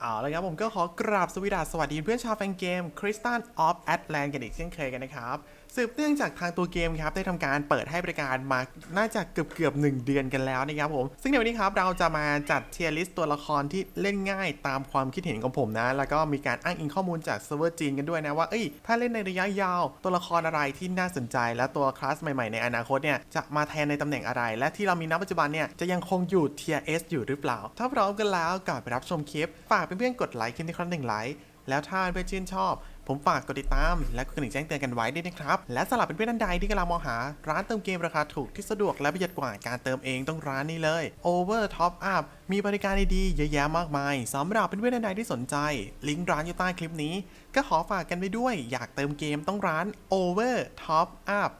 เอาละครับผมก็ขอกราบสวีดัสสวัสดีเพื่อนชาวแฟนเกมคริสตันออฟแอตแลนด์กันอีกเช่นเคยกันนะครับสืบเนื่องจากทางตัวเกมครับได้ทำการเปิดให้บริการมาน่าจะเกือบเกือบๆ1เดือนกันแล้วนะครับผม ซึ่งในวันนี้ครับเราจะมาจัดเทียร์ลิสต์ตัวละครที่เล่นง่ายตามความคิดเห็นของผมนะ แล้วก็มีการอ้างอิงข้อมูลจากเซิร์ฟเวอร์จีนกันด้วยนะว่าเอ้ยถ้าเล่นในระยะยาว ตัวละครอะไรที่น่าสนใจ และตัวคลาสใหม่ๆในอนาคตเนี่ยจะมาแทนในตำแหน่งอะไร และที่เรามีณปัจจุบันเนี่ยจะยังคงอยู่เทียร์ S อยู่หรือเปล่า ถ้าพร้อมกันแล้วก่อนไปรับชมคลิปฝากเพื่อนๆกดไลค์คลิปนี้ครั้งหนึ่งไลค์แล้วถ้าเพื่อนชื่นชอบ ผมฝากกดติดตาม และกดกระดิ่งแจ้งเตือนกันไว้ด้วยนะครับ และสำหรับเพื่อนๆท่านใดที่กำลังมองหาร้านเติมเกมราคาถูกที่สะดวกและประหยัดกว่าการเติมเองต้องร้านนี้เลย Over Top Up มีบริการดีๆเยอะแยะมากมายสำหรับเพื่อนๆท่านใดที่สนใจ ลิงก์ร้านอยู่ใต้คลิปนี้ ก็ขอฝากกันไปด้วย อยากเติมเกมต้องร้าน Over Top Up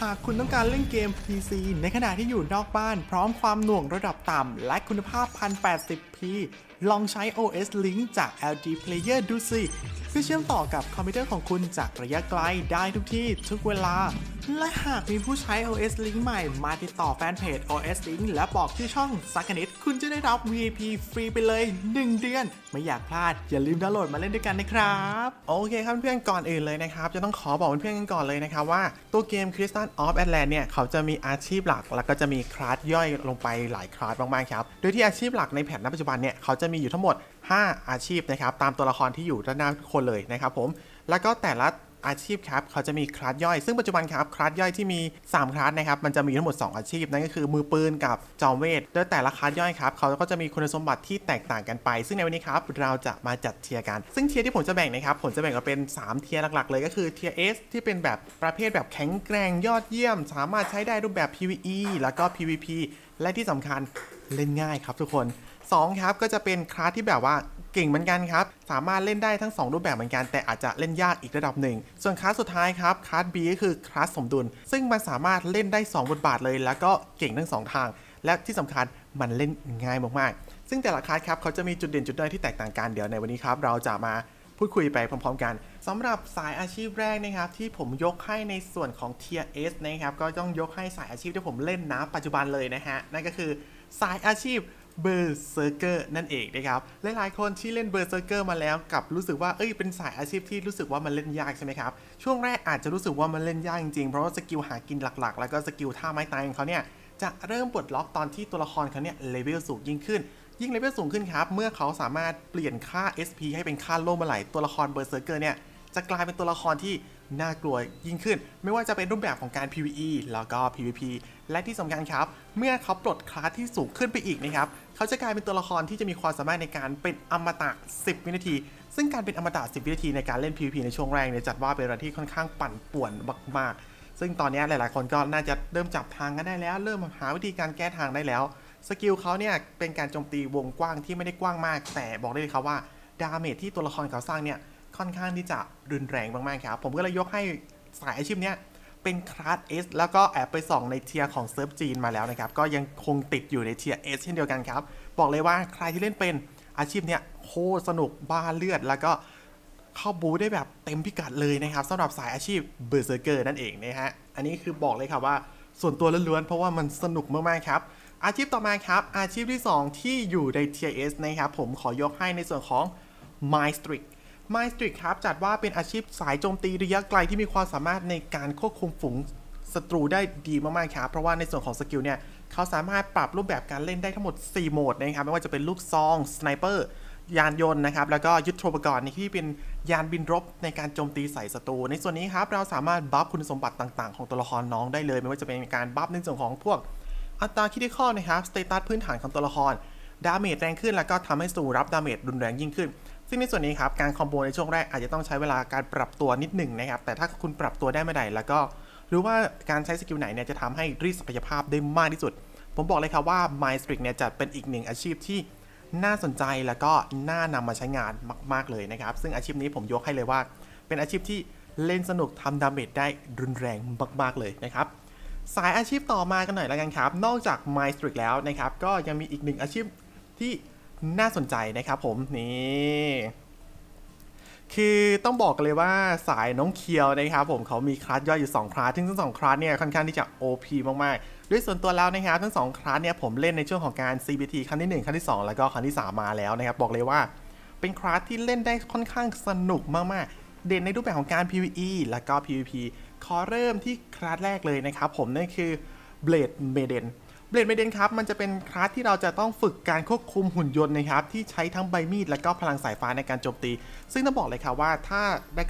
หากคุณต้องการเล่นเกม PC ในขณะที่อยู่นอกบ้าน พร้อมความหน่วงระดับต่ำ และคุณภาพ 1080p ลองใช้ OS Link จาก LG Player ดูสิเพื่อเชื่อมต่อกับคอมพิวเตอร์ของคุณจากระยะไกลได้ทุกที่ทุกเวลา และหากมีผู้ใช้ OS Link ใหม่มาติดต่อแฟนเพจ OS Link และบอกชื่อช่องสักนิด คุณจะได้รับ VIP ฟรีไปเลย 1 เดือน ไม่อยากพลาด อย่าลืมดาวน์โหลดมาเล่นด้วยกันนะครับ โอเคครับเพื่อนๆก่อนอื่นเลยนะครับ จะต้องขอบอกเพื่อนๆกันก่อนเลยนะครับว่าตัวเกม Crystal of Atlant เนี่ย เขาจะมีอาชีพหลัก แล้วก็จะมีคลาสย่อยลงไปหลายคลาสมากๆครับโดยที่อาชีพหลักในแผนณปัจจุบันเนี่ยเขาจะะมีอยู่ทั้งหมด 5 อาชีพนะครับตามตัวละครที่อยู่ด้านหน้าทุกคนเลยนะครับผมแล้วก็แต่ละอาชีพครับเขาจะมีคลาสย่อย ซึ่งปัจจุบันครับคลาสย่อยที่มี 3 คลาสนะครับมันจะมีทั้งหมด 2 อาชีพนั่นก็คือมือปืนกับจอมเวทโดยแต่ละคลาสย่อยครับเขาก็จะมีคุณสมบัติที่แตกต่างกันไป ซึ่งในวันนี้ครับเราจะมาจัดเทียร์กัน ซึ่งเทียร์ที่ผมจะแบ่งนะครับผมจะแบ่งออกเป็น 3 เทียร์หลักๆ เลยก็คือเทียร์ S ที่เป็นแบบประเภทแบบแข็งแกร่งยอดเยี่ยม สามารถใช้ได้รูปแบบ PVE แล้วก็ PVP และที่สำคัญเล่นง่ายครับทุกคน 2ครับก็จะเป็นคลาสที่แบบว่าเก่งเหมือนกันครับ สามารถเล่นได้ทั้ง 2 รูปแบบเหมือนกัน แต่อาจจะเล่นยากอีกระดับหนึ่ง ส่วนคลาสสุดท้ายครับคลาส B ก็คือคลาสสมดุล ซึ่งมันสามารถเล่นได้ 2 บทบาทเลย แล้วก็เก่งทั้ง 2 ทาง และที่สำคัญมันเล่นง่ายมากๆ ซึ่งแต่ละคลาสครับเขาจะมีจุดเด่นจุดด้อยที่แตกต่างกันเดี๋ยวในวันนี้ครับเราจะมาพูดคุยไปพร้อมๆกันสำหรับสายอาชีพแรกนะครับ ที่ผมยกให้ในส่วนของ Tier S นะครับ ก็ต้องยกให้สายอาชีพที่ผมเล่นนะปัจจุบันเลยนะฮะ นั่นก็คือสายอาชีพ เบอร์เซอร์เกอร์นั่นเองนะครับหลายๆคนที่เล่นเบอร์เซอร์เกอร์มาแล้วกับรู้สึกว่าเอ้ยเป็นสายอาชีพที่รู้สึกว่ามันเล่นยากใช่ไหมครับช่วงแรกอาจจะรู้สึกว่ามันเล่นยากจริงๆ เพราะว่าสกิลหากินหลักๆ แล้วก็สกิลท่าไม้ตายของเขาเนี่ยจะเริ่มปลดล็อกตอนที่ตัวละครเขาเนี่ยเลเวลสูงยิ่งขึ้น ยิ่งเลเวลสูงขึ้นครับเมื่อเขาสามารถเปลี่ยนค่า SP ให้เป็นค่าโล่เมื่อไหร่ตัวละครเบอร์เซอร์เกอร์เนี่ย จะกลายเป็นตัวละครที่น่ากลัวยิ่งขึ้น ไม่ว่าจะเป็นรูปแบบของการ PVE แล้วก็ PVP และที่สำคัญครับ เมื่อเขาปลดคลาสที่สูงขึ้นไปอีกนะครับเขาจะกลายเป็นตัวละครที่จะมีความสามารถในการเป็นอมตะ 10 วินาที ซึ่งการเป็นอมตะ 10 วินาทีในการเล่น PVP ในช่วงแรกเนี่ยจัดว่าเป็นอะไรที่ค่อนข้างปั่นป่วนมากๆ ซึ่งตอนนี้หลายๆ คนก็น่าจะเริ่มจับทางกันได้แล้ว เริ่มหาวิธีการแก้ทางได้แล้วสกิลเขาเนี่ยเป็นการโจมตีวงกว้างที่ไม่ได้กว้างมาก แต่บอกได้เลยครับว่าดาเมจที่ตัวละครเขาสร้างเนี่ย ค่อนข้างที่จะรุนแรงมากๆครับ ผมก็เลยยกให้สายอาชีพเนี้ยเป็นคลาส S แล้วก็แอบไปส่องในเทียร์ของเซิร์ฟจีนมาแล้วนะครับ ก็ยังคงติดอยู่ในเทียร์ S เช่นเดียวกันครับ บอกเลยว่าใครที่เล่นเป็นอาชีพเนี้ยโคตรสนุกบ้าเลือด แล้วก็เข้าบูได้แบบเต็มพิกัดเลยนะครับสำหรับสายอาชีพเบอร์เซอร์เกอร์นั่นเองนะฮะอันนี้คือบอกเลยครับว่าส่วนตัวล้วนๆเพราะว่ามันสนุกมากๆครับ อาชีพต่อมาครับ อาชีพที่ 2 ที่อยู่ใน Tier S นะครับผมขอยกให้ในส่วนของ m y s t r i c m y s t ครับจัดว่าเป็นอาชีพสายโจมตีระยะไกลที่มีความสามารถในการควบคุมฝูงศัตรูได้ดีมากๆครับเพราะว่าในส่วนของสกิลเนี่ยเขาสามารถปรับรูปแบบการเล่นได้ทั้งหมด 4 โหมดนะครับไม่ว่าจะเป็นลูกซองสไนเปอร์ยานยนต์นะครับแล้วก็ยุทโธปกรณ์ที่เป็นยานบินรบในการโจมตีใส่ศัตรูในส่วนนี้ครับเราสามารถบัฟคุณสมบัติต่างๆ ของตัวละครน้องได้เลย ไม่ว่าจะเป็นการบัฟในส่วนของพวกอัตราคิดข้อนะครับสเตตัสพื้นฐานของตัวละครดาเมจแรงขึ้นแล้วก็ทำให้ศัตรูรับดาเมจรุนแรงยิ่งขึ้น ซึ่งในส่วนนี้ครับการคอมโบในช่วงแรกอาจจะต้องใช้เวลาการปรับตัวนิดหนึ่งนะครับ แต่ถ้าคุณปรับตัวได้เมื่อใดแล้วก็รู้ว่าการใช้สกิลไหนเนี่ยจะทำให้รีดศักยภาพได้มากที่สุด ผมบอกเลยครับว่า m y s t r i c เนี่ยจะเป็นอีกหนึ่งอาชีพที่น่าสนใจแล้วก็น่านำมาใช้งานมาก ๆเลยนะครับ ซึ่งอาชีพนี้ผมยกให้เลยว่า เป็นอาชีพที่เล่นสนุกทำดาเมจได้รุนแรงมาก ๆ เลยนะครับ สายอาชีพต่อมากันหน่อยแล้วกันครับ นอกจาก m y s t r i c แล้วนะครับ ก็ยังมีอีกหนึ่งอาชีพที่ น่าสนใจนะครับผมนี่คือต้องบอกกันเลยว่าสายน้องเคียวนะครับผมเขามีคลาสย่อยอยู่ 2 คลาสซึ่งทั้งสองคลาสเนี่ยค่อนข้างที่จะ OP มากๆ ด้วยส่วนตัวแล้วนะครับทั้งสองคลาสเนี่ยผมเล่นในช่วงของการ CBT ครั้งที่ 1 ครั้งที่ 2 แล้วก็ครั้งที่ 3 มาแล้วนะครับ บอกเลยว่าเป็นคลาสที่เล่นได้ค่อนข้างสนุกมากๆ เด่นในรูปแบบของการ PVE แล้วก็ PVP ขอเริ่มที่คลาสแรกเลยนะครับผมนั่นคือ Blade Maiden Blade Maiden ครับมันจะเป็นคลาสที่เราจะต้องฝึกการควบคุมหุ่นยนต์นะครับที่ใช้ทั้งใบมีดและก็พลังสายฟ้าในการโจมตี ซึ่งต้องบอกเลยครับว่าถ้า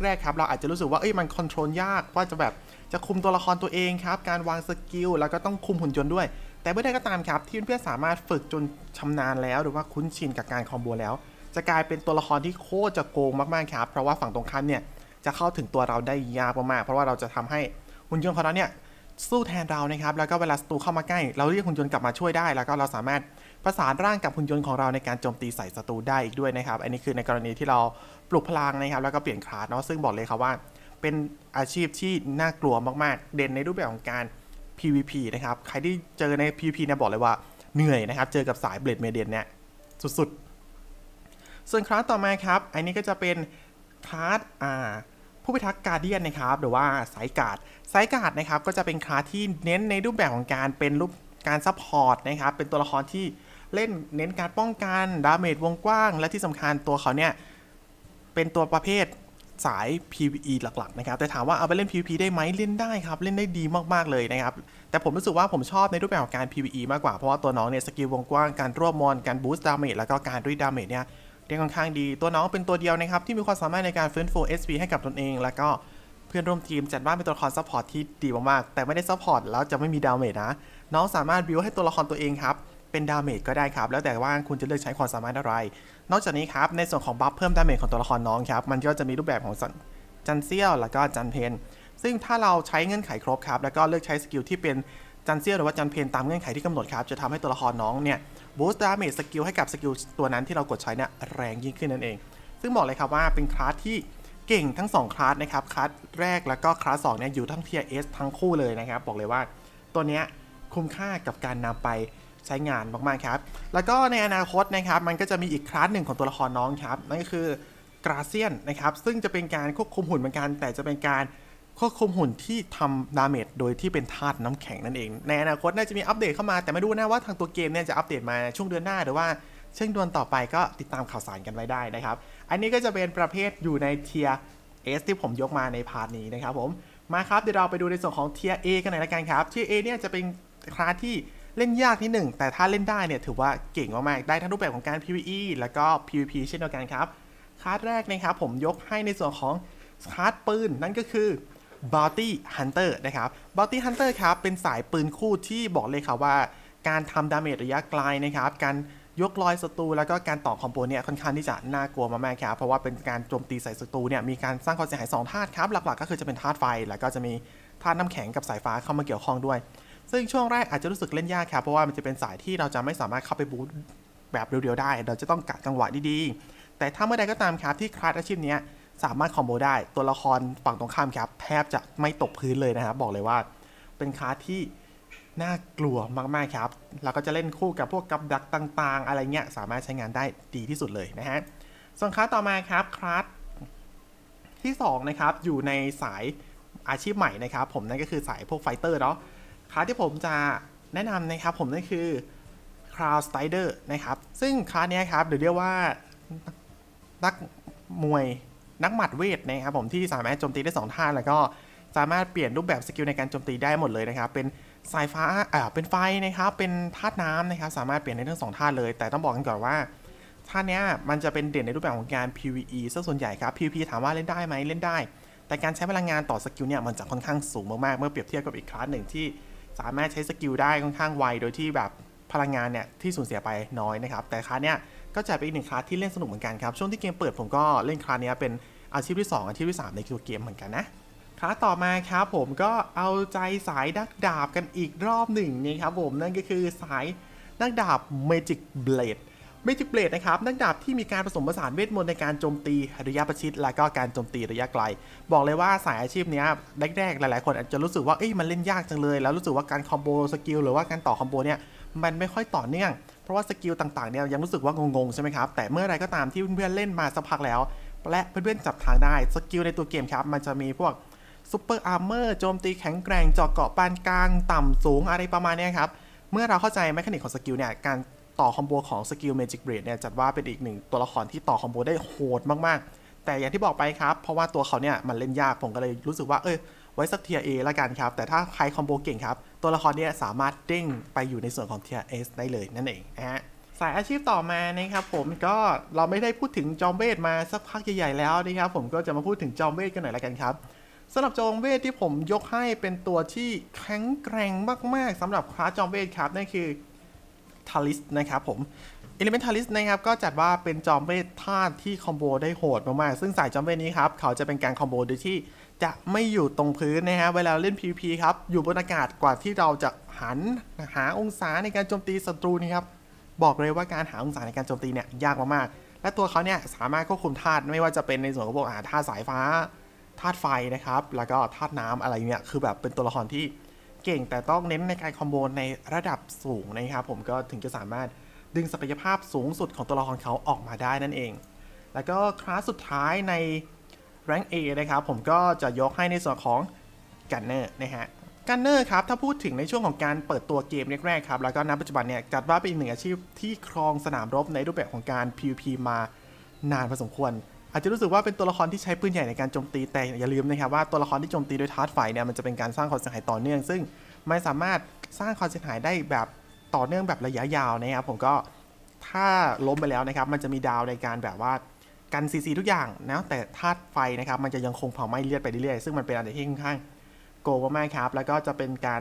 แรกๆครับเราอาจจะรู้สึกว่าเอ้ยมันคอนโทรลยากว่าจะแบบจะคุมตัวละครตัวเองครับการวางสกิลแล้วก็ต้องคุมหุ่นยนต์ด้วย แต่เมื่อใดก็ตามครับที่เพื่อนๆสามารถฝึกจนชำนาญแล้ว หรือว่าคุ้นชินกับการคอมโบแล้ว จะกลายเป็นตัวละครที่โคตรจะโกงมากๆครับเพราะว่าฝั่งตรงข้ามเนี่ยจะเข้าถึงตัวเราได้ยากมากๆเพราะว่าเราจะทำให้หุ่นยนต์ของเราเนี่ย สู้แทนเรานะครับ แล้วก็เวลาศัตรูเข้ามาใกล้ เราเรียกหุ่นยนต์กลับมาช่วยได้ แล้วก็เราสามารถประสานร่างกับหุ่นยนต์ของเราในการโจมตีใส่ศัตรูได้อีกด้วยนะครับ อันนี้คือในกรณีที่เราปลุกพลังนะครับ แล้วก็เปลี่ยนคลาสเนาะ ซึ่งบอกเลยครับว่า เป็นอาชีพที่น่ากลัวมากๆ เด่นในรูปแบบของการ PVP นะครับ ใครที่เจอใน PVP เนี่ยบอกเลยว่าเหนื่อยนะครับ เจอกับสายเบลดเมเดนเนี่ยสุดๆ ส่วนคลาสต่อมาครับ อันนี้ก็จะเป็นคลาสอ่า ผู้พิทักษ์การเดียนนะครับหรือว่าสายการ์ดสายการ์ดนะครับก็จะเป็นคลาสที่เน้นในรูปแบบของการเป็นรูปการซัพพอร์ตนะครับเป็นตัวละครที่เล่นเน้นการป้องกันดาเมจวงกว้าง และที่สำคัญตัวเขาเนี่ยเป็นตัวประเภทสาย PVE หลักๆ นะครับ แต่ถามว่าเอาไปเล่น PVP ได้ไหมเล่นได้ครับ เล่นได้ดีมากๆ เลยนะครับ แต่ผมรู้สึกว่าผมชอบในรูปแบบของการ PVE มากกว่า เพราะว่าตัวน้องเนี่ยสกิลวงกว้าง การรวบมอน การบูสต์ดาเมจ แล้วก็การรีดดาเมจเนี่ย เรียกค่อนข้างดี ตัวน้องเป็นตัวเดียวนะครับ ที่มีความสามารถในการฟื้นฟู SP ให้กับตนเอง แล้วก็เพื่อนร่วมทีมจัดว่าเป็นตัวละครซัพพอร์ตที่ดีมากๆ แต่ไม่ได้ซัพพอร์ตแล้วจะไม่มีดาเมจนะ น้องสามารถบิวให้ตัวละครตัวเองครับ เป็นดาเมจก็ได้ครับ แล้วแต่ว่าคุณจะเลือกใช้ความสามารถอะไร นอกจากนี้ครับ ในส่วนของบัฟเพิ่มดาเมจของตัวละครน้องครับ มันก็จะมีรูปแบบของจันเซียวแล้วก็จันเพน ซึ่งถ้าเราใช้เงื่อนไขครบครับ แล้วก็เลือกใช้สกิลที่เป็นจันเซียวหรือว่าจันเพนตามเงื่อนไขที่กำหนดครับ จะทำให้ตัวละครน้องเนี่ย บูสต์ดาเมจสกิลให้กับสกิลตัวนั้นที่เรากดใช้เนี่ยแรงยิ่งขึ้นนั่นเอง ซึ่งบอกเลยครับว่าเป็นคลาสที่เก่งทั้ง 2 คลาสนะครับ คลาสแรกแล้วก็คลาสสองเนี่ยอยู่ทั้งเทียเอสทั้งคู่เลยนะครับ บอกเลยว่าตัวเนี้ยคุ้มค่ากับการนำไปใช้งานมากๆครับ แล้วก็ในอนาคตนะครับ มันก็จะมีอีกคลาสหนึ่งของตัวละครน้องครับ นั่นก็คือกราเซียนนะครับ ซึ่งจะเป็นการควบคุมหุ่นเหมือนกัน แต่จะเป็นการ ควบคุมหุ่นที่ทำดาเมจโดยที่เป็นธาตุน้ำแข็งนั่นเอง ในอนาคตน่าจะมีอัปเดตเข้ามาแต่ไม่รู้นะว่าทางตัวเกมเนี่ยจะอัปเดตมาช่วงเดือนหน้าหรือว่าเช่นเดือนต่อไปก็ติดตามข่าวสารกันไว้ได้นะครับ อันนี้ก็จะเป็นประเภทอยู่ในเทีย S ที่ผมยกมาในพาร์ทนี้นะครับผม มาครับเดี๋ยวเราไปดูในส่วนของเทีย A กันหน่อยละกันครับเทีย A เนี่ยจะเป็นคลาสที่เล่นยากที่หนึ่งแต่ถ้าเล่นได้เนี่ยถือว่าเก่งมากๆได้ทั้งรูปแบบของการ PVE แล้วก็ PVP เช่นเดียวกันครับคลาสแรกนะครับผมยกให้ในส่วนของคลาสปืนนั่นก็คือ b o u t y Hunter นะครับ b o u t y Hunter ครับเป็นสายปืนคู่ที่บอกเลยครับว่า การทำดาเมจระยะไกลนะครับ การยกลอยศัตรูแล้วก็การต่อคอมโบเนี่ยค่อนข้างที่จะน่ากลัวมากๆครับเพราะว่าเป็นการโจมตีใส่ศัตรูเนี่ยมีการสร้างความเสียหาย2ธาตุครับหลักๆ ก็คือจะเป็นธาตุไฟ แล้วก็จะมีธาตุน้ำแข็งกับสายฟ้าเข้ามาเกี่ยวข้องด้วย ซึ่งช่วงแรกอาจจะรู้สึกเล่นยากครับเพราะว่ามันจะเป็นสายที่เราจะไม่สามารถเข้าไปบูทแบบเร็วๆได้ เราจะต้องกะจังหวะดีๆแต่ถ้าเมื่อใดก็ตามครับที่คลาสอาชีพเนี้ย สามารถคอมโบได้ตัวละครฝั่งตรงข้ามครับแทบจะไม่ตกพื้นเลยนะครับบอกเลยว่าเป็นคาที่น่ากลัวมากๆครับเราก็จะเล่นคู่กับพวกกับดักต่างๆ อะไรเงี้ยสามารถใช้งานได้ดีที่สุดเลยนะฮะส่วนคลาสต่อมาครับคลาสที่2นะครับอยู่ในสายอาชีพใหม่นะครับผมนั่นก็คือสายพวกไฟเตอร์เนาะคลาสที่ผมจะแนะนำนะครับผมนั่นคือ Crowd Strider นะครับ ซึ่งคลาสเนี้ยครับหรือเรียกว่านักมวย นักหมัดเวทนะครับผมที่สามารถโจมตีได้สองท่าแล้วก็สามารถเปลี่ยนรูปแบบสกิลในการโจมตีได้หมดเลยนะครับ เป็นสายฟ้าอ่าเป็นไฟนะครับ เป็นธาตุน้ำนะครับ สามารถเปลี่ยนได้ทั้งสองธาตุเลย แต่ต้องบอกกันก่อนว่าธาเนี้ยมันจะเป็นเด่นในรูปแบบของการ PVE ซะส่วนใหญ่ครับ PVP ถามว่าเล่นได้ไหมเล่นได้ แต่การใช้พลังงานต่อสกิลเนี่ยมันจะค่อนข้างสูงมากๆ เมื่อเปรียบเทียบกับอีกคลาสหนึ่งที่สามารถใช้สกิลได้ค่อนข้างไว โดยที่แบบพลังงานเนี่ยที่สูญเสียไปน้อยนะครับ แต่คลาสเนี้ย ก็จะเป็นอีกหนึ่งคลาสที่เล่นสนุกเหมือนกันครับช่วงที่เกมเปิดผมก็เล่นคลาสเนี้ยเป็นอาชีพที่สองอาชีพที่สามในคิวเกมเหมือนกันนะคลาสต่อมาครับผมก็เอาใจสายนักดาบกันอีกรอบหนึ่งนี่ครับผมนั่นก็คือสายนักดาบ Magic Blade Magic Blade นะครับนักดาบที่มีการผสมผสานเวทมนต์ในการโจมตีระยะประชิด และก็การโจมตีระยะไกล บอกเลยว่าสายอาชีพเนี้ยแรกๆหลาย ๆ คนอาจจะรู้สึกว่าเอ้ยมันเล่นยากจังเลย แล้วรู้สึกว่าการคอมโบสกิลหรือว่าการต่อคอมโบเนี่ยมันไม่ค่อยต่อเนื่อง เพราะว่าสกิลต่างๆเนี่ยยังรู้สึกว่างงๆใช่ไหมครับแต่เมื่อไรก็ตามที่เพื่อนๆเล่นมาสักพักแล้ว และเพื่อนๆจับทางได้สกิลในตัวเกมครับมันจะมีพวกซูเปอร์อาร์เมอร์โจมตีแข็งแกร่งเจาะเกาะปานกลางต่ำสูงอะไรประมาณนี้ครับเมื่อเราเข้าใจแมคานิกของสกิลเนี่ยการต่อคอมโบของสกิล Magic Blade เนี่ยจัดว่าเป็นอีกหนึ่งตัวละครที่ต่อคอมโบได้โหดมากๆ แต่อย่างที่บอกไปครับ เพราะว่าตัวเขาเนี่ยมันเล่นยากผมก็เลยรู้สึกว่าเออไว้สักเทียเอละกันครับ แต่ถ้าใครคอมโบเก่งครับ ตัวละครเนี่ยสามารถเด้งไปอยู่ในส่วนของเทียเอสได้เลยนั่นเองนะฮะสายอาชีพต่อมานะครับผมก็เราไม่ได้พูดถึงจอมเวทมาสักพักใหญ่ๆแล้วนะครับผมก็จะมาพูดถึงจอมเวทกันหน่อยละกันครับสำหรับจอมเวทที่ผมยกให้เป็นตัวที่แข็งแกร่งมากๆสำหรับคลาสจอมเวทครับนั่นคือทาริสนะครับผม Elementalis นะครับก็จัดว่าเป็นจอมเวทธาตุที่คอมโบได้โหดมากๆ ซึ่งสายจอมเวทนี้ครับ เขาจะเป็นการคอมโบโดยที่ จะไม่อยู่ตรงพื้นนะฮะเวลาเล่น PVP ครับ อยู่บนอากาศกว่าที่เราจะหันหาองศาในการโจมตีศัตรูนี่ครับ บอกเลยว่าการหาองศาในการโจมตีเนี่ยยากมากๆ และตัวเขาเนี่ยสามารถควบคุมธาตุไม่ว่าจะเป็นในส่วนของพวกอาธาตุสายฟ้าธาตุไฟนะครับ แล้วก็ธาตุน้ำอะไรเนี่ยคือแบบเป็นตัวละครที่เก่งแต่ต้องเน้นในการคอมโบในระดับสูงนะครับผมก็ถึงจะสามารถดึงศักยภาพสูงสุดของตัวละครเขาออกมาได้นั่นเอง แล้วก็คลาสสุดท้ายใน rank A นะครับผมก็จะยกให้ในส่วนของกันเนอร์นะฮะกันเนอร์ครับถ้าพูดถึงในช่วงของการเปิดตัวเกมแรกๆครับแล้วก็ณปัจจุบันเนี่ยจัดว่าเป็นอีกหนึ่งอาชีพที่ครองสนามรบในรูปแบบของการ PVP มานานพอสมควร อาจจะรู้สึกว่าเป็นตัวละครที่ใช้ปืนใหญ่ในการโจมตีแต่อย่าลืมนะครับว่าตัวละครที่โจมตีโด้วยธาตุไฟเนี่ยมันจะเป็นการสร้างความเสียหายต่อเนื่อง ซึ่งไม่สามารถสร้างความเสียหายได้แบบต่อเนื่องแบบระยะยาวนะครับผมก็ถ้าล้มไปแล้วนะครับมันจะมีดาวในการแบบว่า กันซีซีทุกอย่างนะแต่ธาตุไฟนะครับมันจะยังคงเผาไหม้เลือดไปเรื่อยๆซึ่งมันเป็นอะไรที่ค่อนข้างโกงมากครับ แล้วก็จะเป็นการ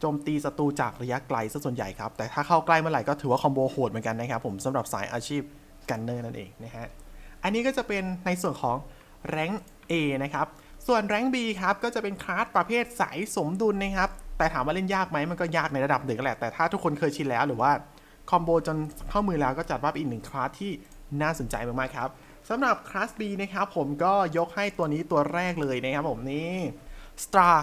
โจมตีศัตรูจากระยะไกลซะส่วนใหญ่ครับ แต่ถ้าเข้าใกล้เมื่อไหร่ก็ถือว่าคอมโบโหดเหมือนกันนะครับผมสำหรับสายอาชีพกันเนอร์นั่นเองนะฮะอันนี้ก็จะเป็นในส่วนของแรง A นะครับส่วนแรง B ครับก็จะเป็นคลาสประเภทสายสมดุลนะครับแต่ถามว่าเล่นยากไหมมันก็ยากในระดับหนึ่งแหละแต่ถ้าทุกคนเคยชินแล้วหรือว่าคอมโบจนเข้ามือแล้วก็จัดว่าเป็นอีกหนึ่งคลาสที่น่าสนใจมากๆครับ สำหรับคลาส B นะครับผมก็ยกให้ตัวนี้ตัวแรกเลยนะครับผมนี่ Star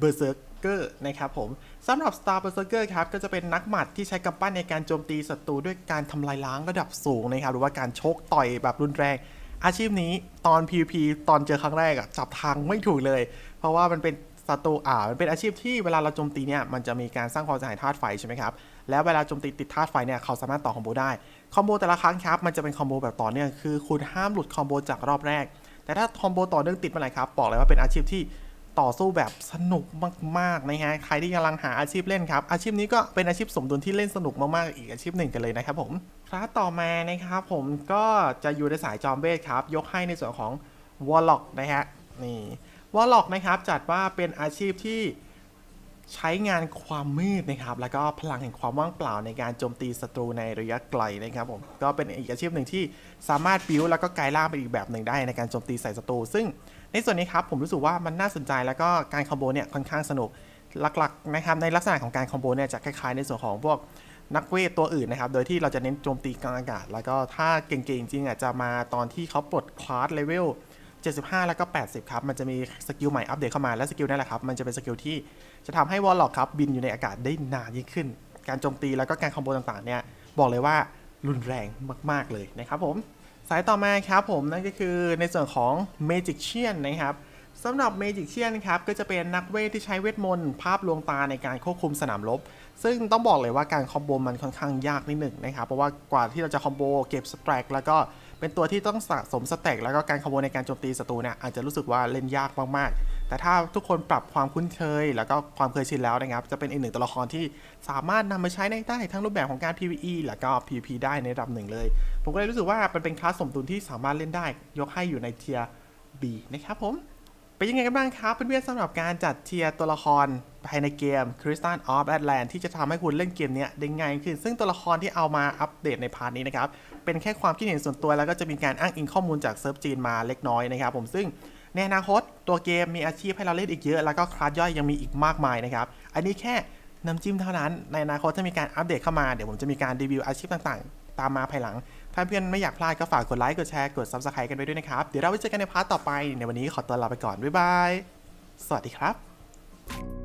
Berserker นะครับผมสำหรับ Star Berserker ครับก็จะเป็นนักหมัดที่ใช้กำปั้นในการโจมตีศัตรูด้วยการทำลายล้างระดับสูงนะครับ หรือว่าการชกต่อยแบบรุนแรง อาชีพนี้ตอน PVP ตอนเจอครั้งแรกอะจับทางไม่ถูกเลย เพราะว่ามันเป็นศัตรูอ่ามันเป็นอาชีพที่เวลาเราโจมตีเนี่ยมันจะมีการสร้างความเสียหายธาตุไฟใช่ไหมครับ แล้วเวลาโจมตีติดธาตุไฟเนี่ยเขาสามารถต่อคอมโบได้ คอมโบแต่ละครั้งครับมันจะเป็นคอมโบแบบต่อเนื่องคือคุณห้ามหลุดคอมโบจากรอบแรก แต่ถ้าคอมโบต่อเนื่องติดมื่อไหร่ครับบอกเลยว่าเป็นอาชีพที่ต่อสู้แบบสนุกมากๆนะฮะใครที่กำลังหาอาชีพเล่นครับ อาชีพนี้ก็เป็นอาชีพสมดุลที่เล่นสนุกมากๆอีกอาชีพหนึ่งกันเลยนะครับผมคลาสต่อมานะครับผมก็จะอยู่ในสายจอมเวทครับ ยกให้ในส่วนของวอลล็อกนะฮะนี่วอลล็อกนะครับจัดว่าเป็นอาชีพที่ ใช้งานความมืดนะครับ แล้วก็พลังแห่งความว่างเปล่าในการโจมตีศัตรูในระยะไกลนะครับผมก็เป็นอีกอาชีพหนึ่งที่สามารถบิวแล้วก็กลายร่างเป็นอีกแบบหนึ่งได้ในการโจมตีใส่ศัตรูซึ่งในส่วนนี้ครับผมรู้สึกว่ามันน่าสนใจแล้วก็การคอมโบเนี่ยค่อนข้างสนุกหลักๆนะครับในลักษณะของการคอมโบเนี่ยจะคล้ายๆ ในส่วนของพวกนักเวทตัวอื่นนะครับ โดยที่เราจะเน้นโจมตีกลางอากาศ แล้วก็ถ้าเก่งๆ จริงๆอาจจะมาตอนที่เขาปลดคลาสเลเวล 75 แล้วก็ 80 ครับ มันจะมีสกิลใหม่อัปเดตเข้ามา และสกิลนั่นแหละครับ มันจะเป็นสกิลที่จะทำให้วอลล็อกครับ บินอยู่ในอากาศได้นานยิ่งขึ้น การโจมตีแล้วก็การคอมโบต่างๆเนี่ย บอกเลยว่ารุนแรงมาก ๆ เลยนะครับผม สายต่อมาครับผม นั่นก็คือในส่วนของ Magician นนะครับสำหรับ Magician ครับก็จะเป็นนักเวทที่ใช้เวทมนต์ภาพลวงตาในการควบคุมสนามรบซึ่งต้องบอกเลยว่าการคอมโบมันค่อนข้างยากนิดหนึ่งนะครับเพราะว่ากว่าที่เราจะคอมโบเก็บสแต็กแล้วก็ เป็นตัวที่ต้องสะสมสแต็กแล้วก็การขโมยในการโจมตีศัตรูเนี่ยอาจจะรู้สึกว่าเล่นยากมากๆ แต่ถ้าทุกคนปรับความคุ้นเคย แล้วก็ความเคยชินแล้วนะครับ จะเป็นอีกหนึ่งตัวละครที่สามารถนำมาใช้ในได้ทั้งรูปแบบของการ PVE แล้วก็ PVP ได้ในระดับหนึ่งเลย ผมก็เลยรู้สึกว่ามันเป็นคลาสสมดุลที่สามารถเล่นได้ ยกให้อยู่ในเทียร์ B นะครับผม เป็นยังไงกันบ้างครับเพื่อนๆสำหรับการจัดเทียร์ตัวละครภายในเกม Crystal of Atlant ที่จะทำให้คุณเล่นเกมนี้ได้ง่ายขึ้น ซึ่งตัวละครที่เอามาอัปเดตในพาร์ทนี้นะครับ เป็นแค่ความคิดเห็นส่วนตัวแล้วก็จะมีการอ้างอิงข้อมูลจากเซิร์ฟจีนมาเล็กน้อยนะครับผมซึ่งในอนาคตตัวเกมมีอาชีพให้เราเล่นอีกเยอะ แล้วก็คลาสย่อยยังมีอีกมากมายนะครับอันนี้แค่น้ำจิ้มเท่านั้นในอนาคตถ้ามีการอัปเดตเข้ามาเดี๋ยวผมจะมีการรีวิวอาชีพต่างๆ ตามมาภายหลัง ถ้าเพื่อนไม่อยากพลาดก็ฝากกดไลค์ กดแชร์ กดซับสไครต์กันไปด้วยนะครับ เดี๋ยวเราไว้เจอกันในพาร์ทต่อไป ในวันนี้ขอตัวลาไปก่อน บ๊ายบาย สวัสดีครับ